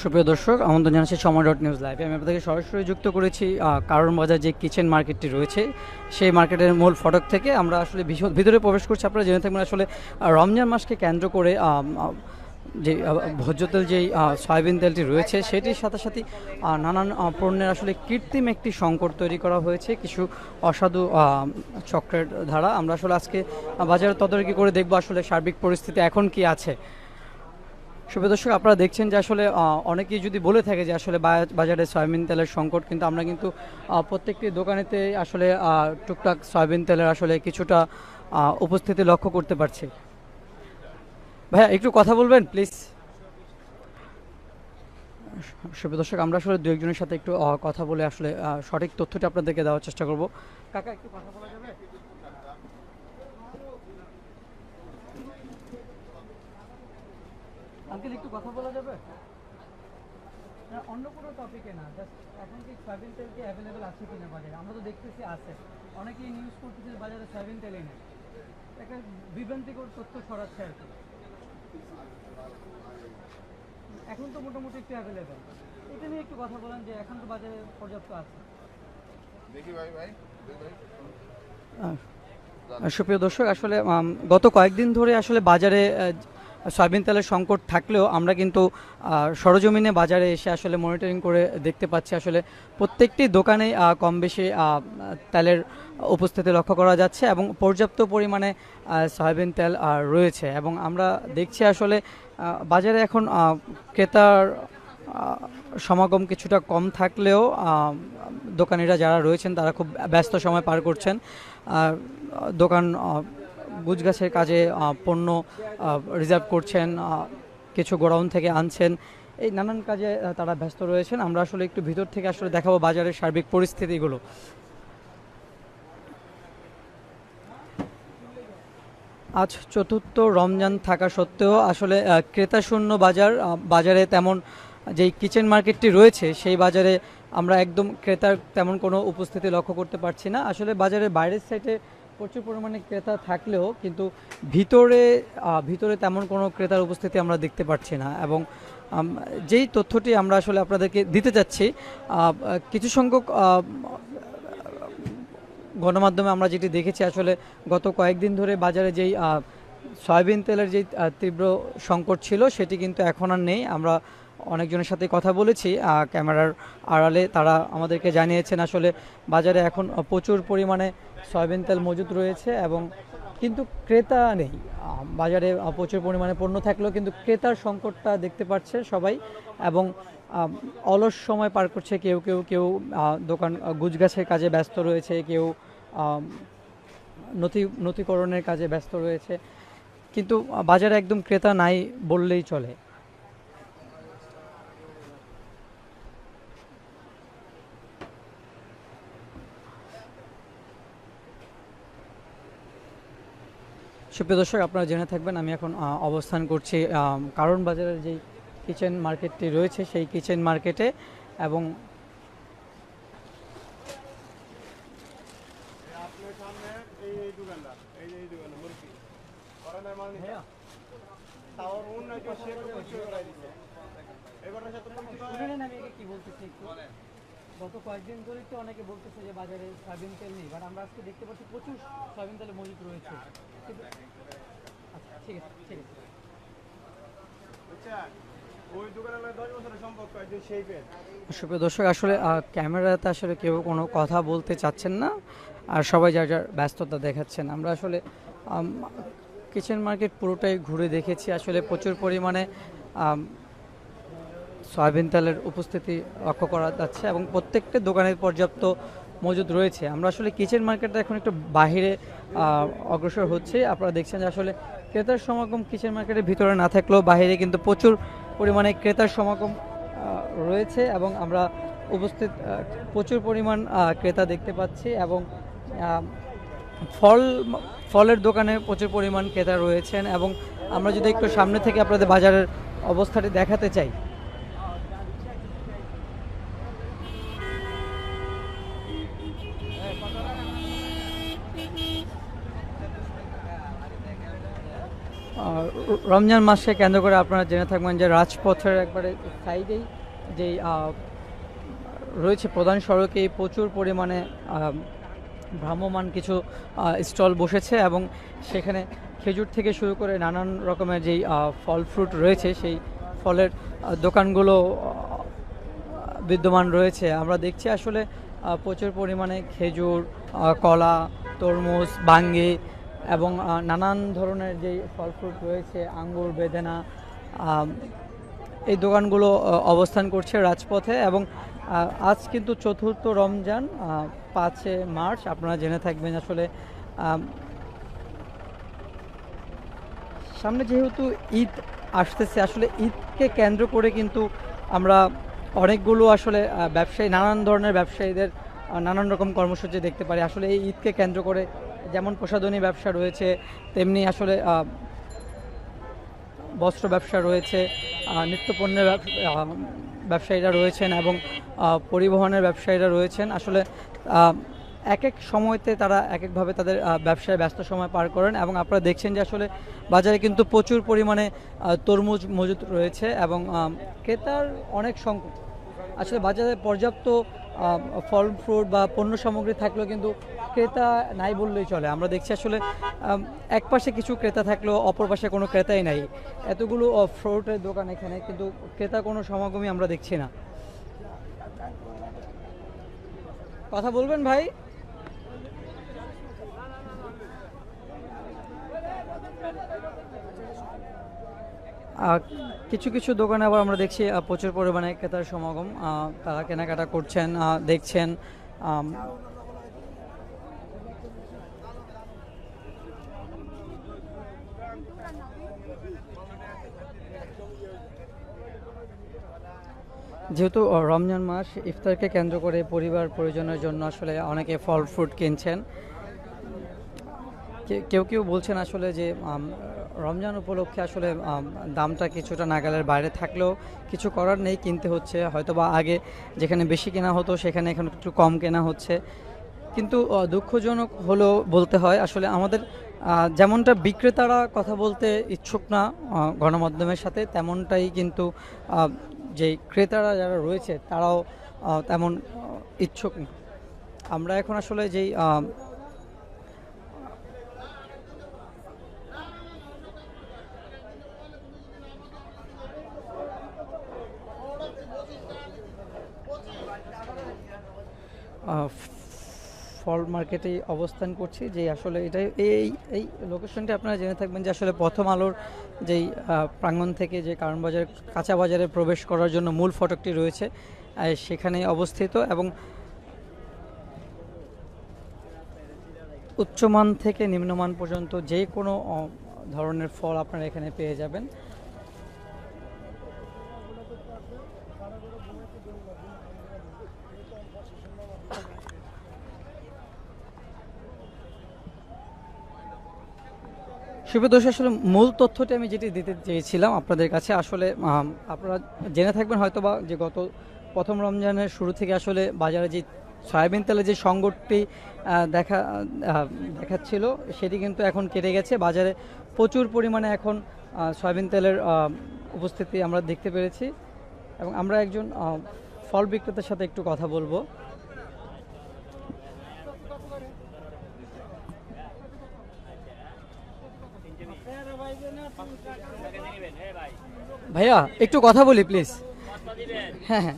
সুপ্রিয় দর্শক, আমন্ত্রণ জানাচ্ছি সময় ডট নিউজ লাইভে। আমি আপনাদেরকে সরাসরি যুক্ত করেছি কারণ বাজার যে কিচেন মার্কেটটি রয়েছে, সেই মার্কেটের মূল ফটক থেকে আমরা আসলে ভিতরে প্রবেশ করছি। আপনারা জেনে থাকবেন আসলে রমজান মাসকে কেন্দ্র করে যে ভোজ্য তেল যেই সয়াবিন তেলটি রয়েছে, সেটির সাথে সাথে নানান পণ্যের আসলে কৃত্রিম একটি সংকট তৈরি করা হয়েছে। কিছু অসাধু চক্রের ধারা। আমরা আসলে আজকে বাজারে তদারকি করে দেখব আসলে সার্বিক পরিস্থিতি এখন কি আছে। শুভ দর্শক, আপনারা দেখছেন যে আসলে অনেকেই যদি বলে থাকে যে আসলে বাজারে সয়াবিন তেলের সংকট, কিন্তু আমরা কিন্তু প্রত্যেকটি দোকানেতে আসলে টুকটাক সয়াবিন তেলের আসলে কিছুটা উপস্থিতি লক্ষ্য করতে পারছি। ভাইয়া, একটু কথা বলবেন, প্লিজ? শুভ দর্শক, আমরা আসলে দু একজনের সাথে একটু কথা বলে আসলে সঠিক তথ্যটি আপনাদেরকে দেওয়ার চেষ্টা করব। কাকা, একটু কথা বলা যাবে? আঙ্কেল একটু কথা বলা যাবে? না অন্য কোনো টপিকে না জাস্ট এখন কি সয়াবিন তেল কি অ্যাভেলেবেল আছে কিনা বাজারে? আমরা তো দেখতেছি আছে। অনেকেই নিউজ করতেছে বাজারে সয়াবিন তেলই নেই। একটা বিভ্রান্তিকর তথ্য ছড়াচ্ছে আর কি। এখন তো মোটামুটি একটু অ্যাভেলেবেল এটা নিয়ে একটু কথা বলেন যে এখন তো বাজারে পর্যাপ্ত আছে। দেখি ভাই ভাই দুই ভাই। আহ, সুপ্রিয় দর্শক আসলে গত কয়েকদিন ধরে আসলে বাজারে সয়াবিন তেলের সংকট থাকলেও আমরা কিন্তু সরজমিনে বাজারে এসে আসলে মনিটরিং করে দেখতে পাচ্ছি আসলে প্রত্যেকটি দোকানে কম বেশি তেলের উপস্থিতি লক্ষ্য করা যাচ্ছে এবং পর্যাপ্ত পরিমাণে সয়াবিন তেল রয়েছে এবং আমরা দেখছি আসলে বাজারে এখন ক্রেতার সমাগম কিছুটা কম থাকলেও দোকানিরা যারা রয়েছেন তারা খুব ব্যস্ত সময় পার করছেন। দোকান গুজগাছের কাজে পণ্য রিজার্ভ করছেন কিছু গোডাউন থেকে আনছেন। এই নানান কাজে তারা ব্যস্ত রয়েছেন। আমরা আসলে একটু ভিতর থেকে আসলে দেখাবো বাজারের সার্বিক পরিস্থিতিগুলো। আজ চতুর্থ রমজান থাকা সত্ত্বেও আসলে আহ, ক্রেতা শূন্য বাজার বাজারে তেমন যেই কিচেন মার্কেটটি রয়েছে সেই বাজারে আমরা একদম ক্রেতার তেমন কোনো উপস্থিতি লক্ষ্য করতে পারছি না। আসলে বাজারের বাইরের সাইডে প্রচুর পরিমাণে ক্রেতা থাকলেও কিন্তু ভিতরে ভিতরে তেমন কোনো ক্রেতার উপস্থিতি আমরা দেখতে পাচ্ছি না। এবং যেই তথ্যটি আমরা আসলে আপনাদেরকে দিতে চাচ্ছি কিছু সংখ্যক গণমাধ্যমে আমরা যেটি দেখেছি আসলে গত কয়েকদিন ধরে বাজারে যেই সয়াবিন তেলের যেই তীব্র সংকট ছিল সেটি কিন্তু এখন আর নেই। আমরা অনেকজনের সাথে কথা বলেছি ক্যামেরার আড়ালে তারা আমাদেরকে জানিয়েছেন আসলে বাজারে এখন প্রচুর পরিমাণে সয়াবিন তেল মজুদ রয়েছে এবং কিন্তু ক্রেতা নেই। বাজারে প্রচুর পরিমাণে পণ্য থাকলেও কিন্তু ক্রেতার সংকটটা দেখতে পাচ্ছে সবাই এবং অলস সময় পার করছে কেউ কেউ কেউ দোকান গুজগাছের কাজে ব্যস্ত রয়েছে, কেউ নথি, নথিকরণের কাজে ব্যস্ত রয়েছে। কিন্তু বাজারে একদম ক্রেতা নাই বললেই চলে। সুপ্রিয় দর্শক, আপনারা জেনে থাকবেন আমি এখন অবস্থান করছি কারণ বাজারের যেই কিচেন মার্কেটটি রয়েছে সেই কিচেন মার্কেটে এবং কি গত কয়েকদিন ধরে তো অনেকে বলতেছে যে বাজারে সয়াবিন তেল নেই বাট আমরা আজকে দেখতে পাচ্ছি প্রচুর সয়াবিন তেলের মজুদ রয়েছে। আচ্ছা ঠিক আছে ঠিক আছে। পেন সুপ্রিয় দর্শক আসলে ক্যামেরাতে আসলে কেউ কোনো কথা বলতে চাচ্ছেন না আর সবাই যার যার ব্যস্ততা দেখাচ্ছেন। আমরা আসলে কিচেন মার্কেট পুরোটাই ঘুরে দেখেছি। আসলে প্রচুর পরিমাণে সয়াবিন তেলের উপস্থিতি লক্ষ্য করা যাচ্ছে এবং প্রত্যেকটা দোকানের পর্যাপ্ত মজুদ রয়েছে। আমরা আসলে কিচেন মার্কেটটা এখন একটু বাহিরে অগ্রসর হচ্ছে। আপনারা দেখছেন যে আসলে ক্রেতার সমাগম কিচেন মার্কেটের ভিতরে না থাকলেও বাইরে কিন্তু প্রচুর পরিমাণে ক্রেতার সমাগম রয়েছে এবং আমরা উপস্থিত প্রচুর পরিমাণ ক্রেতা দেখতে পাচ্ছি এবং ফল, ফলের দোকানে প্রচুর পরিমাণ ক্রেতা রয়েছেন এবং আমরা যদি একটু সামনে থেকে আপনাদের বাজারের অবস্থাটি দেখাতে চাই। রমজান মাসকে কেন্দ্র করে আপনারা জেনে থাকবেন যে রাজপথের একবারে সাইডেই যেই রয়েছে প্রধান সড়কে প্রচুর পরিমাণে ভ্রাম্যমান কিছু স্টল বসেছে এবং সেখানে খেজুর থেকে শুরু করে নানান রকমের যেই ফল ফ্রুট রয়েছে সেই ফলের দোকানগুলো বিদ্যমান রয়েছে। আমরা দেখছি আসলে প্রচুর পরিমাণে খেজুর কলা, তরমুজ, বাঙ্গি এবং নানান ধরনের যেই ফল ফ্রুট রয়েছে, আঙ্গুর, বেদেনা এই দোকানগুলো অবস্থান করছে রাজপথে এবং আজ কিন্তু চতুর্থ রমজান পাঁচে মার্চ। আপনারা জেনে থাকবেন আসলে সামনে যেহেতু ঈদ আসতেছে, আসলে ঈদকে কেন্দ্র করে কিন্তু আমরা অনেকগুলো আসলে ব্যবসায়ী, নানান ধরনের ব্যবসায়ীদের নানান রকম কর্মসূচি দেখতে পারি। আসলে এই ঈদকে কেন্দ্র করে যেমন প্রসাধনী ব্যবসা রয়েছে, তেমনি আসলে বস্ত্র ব্যবসা রয়েছে নিত্যপণ্যের ব্যবসায়ীরা রয়েছেন এবং পরিবহনের ব্যবসায়ীরা রয়েছেন। আসলে এক এক সময়তে তারা এক একভাবে তাদের ব্যবসায় ব্যস্ত সময় পার করেন এবং আপনারা দেখছেন যে আসলে বাজারে কিন্তু প্রচুর পরিমাণে তরমুজ মজুদ রয়েছে এবং ক্রেতার অনেক সংকট আসলে বাজারে পর্যাপ্ত ফল, ফ্রুট বা পণ্য সামগ্রী থাকলেও কিন্তু ক্রেতা নাই বললেই চলে। আমরা দেখছি আসলে এক পাশে কিছু ক্রেতা থাকলেও অপর পাশে কোনো ক্রেতাই নাই। এতগুলো ফ্রুটের দোকান এখানে, কিন্তু ক্রেতা কোনো সমাগমই আমরা দেখছি না। কথা বলবেন ভাই? কিছু কিছু দোকানে আবার আমরা দেখছি প্রচুর পরিমাণে ক্রেতার সমাগম তারা কেনাকাটা করছেন দেখছেন যেহেতু রমজান মাস, ইফতারকে কেন্দ্র করে পরিবার পরিজনের জন্য আসলে অনেকে ফল, ফ্রুট কিনছেন। কেউ কেউ বলছেন আসলে যে রমজান উপলক্ষে আসলে দামটা কিছুটা নাগালের বাইরে থাকলেও কিছু করার নেই, কিনতে হচ্ছে। হয়তোবা আগে যেখানে বেশি কেনা হতো, সেখানে এখন একটু কম কেনা হচ্ছে। কিন্তু দুঃখজনক হলেও বলতে হয়, আসলে আমাদের যেমনটা বিক্রেতারা কথা বলতে ইচ্ছুক না গণমাধ্যমের সাথে, তেমনটাই কিন্তু যে ক্রেতারা যারা রয়েছে, তারাও তেমন ইচ্ছুক আমরা এখন আসলে যেই ফল মার্কেটে অবস্থান করছি যে আসলে এটাই এই এই লোকেশনটি আপনারা জেনে থাকবেন যে আসলে প্রথম আলোর যেই প্রাঙ্গণ থেকে যে কারণ বাজার কাঁচা বাজারে প্রবেশ করার জন্য মূল ফটকটি রয়েছে আহ, সেখানে অবস্থিত এবং উচ্চমান থেকে নিম্নমান পর্যন্ত যে কোনো ধরনের ফল আপনারা এখানে পেয়ে যাবেন। সুপ্রদোষ আসলে মূল তথ্যটি আমি যেটি দিতে চেয়েছিলাম আপনাদের কাছে, আসলে আপনারা জেনে থাকবেন হয়তোবা যে গত প্রথম রমজানের শুরু থেকে আসলে বাজারে যে সয়াবিন তেলের যে সংকটটি দেখা দেখাচ্ছিল, সেটি কিন্তু এখন কেটে গেছে। বাজারে প্রচুর পরিমাণে এখন সয়াবিন তেলের উপস্থিতি আমরা দেখতে পেরেছি। এবং আমরা একজন ফল বিক্রেতার সাথে একটু কথা বলব। ভাইয়া একটু কথা বলি প্লিজ হ্যাঁ হ্যাঁ।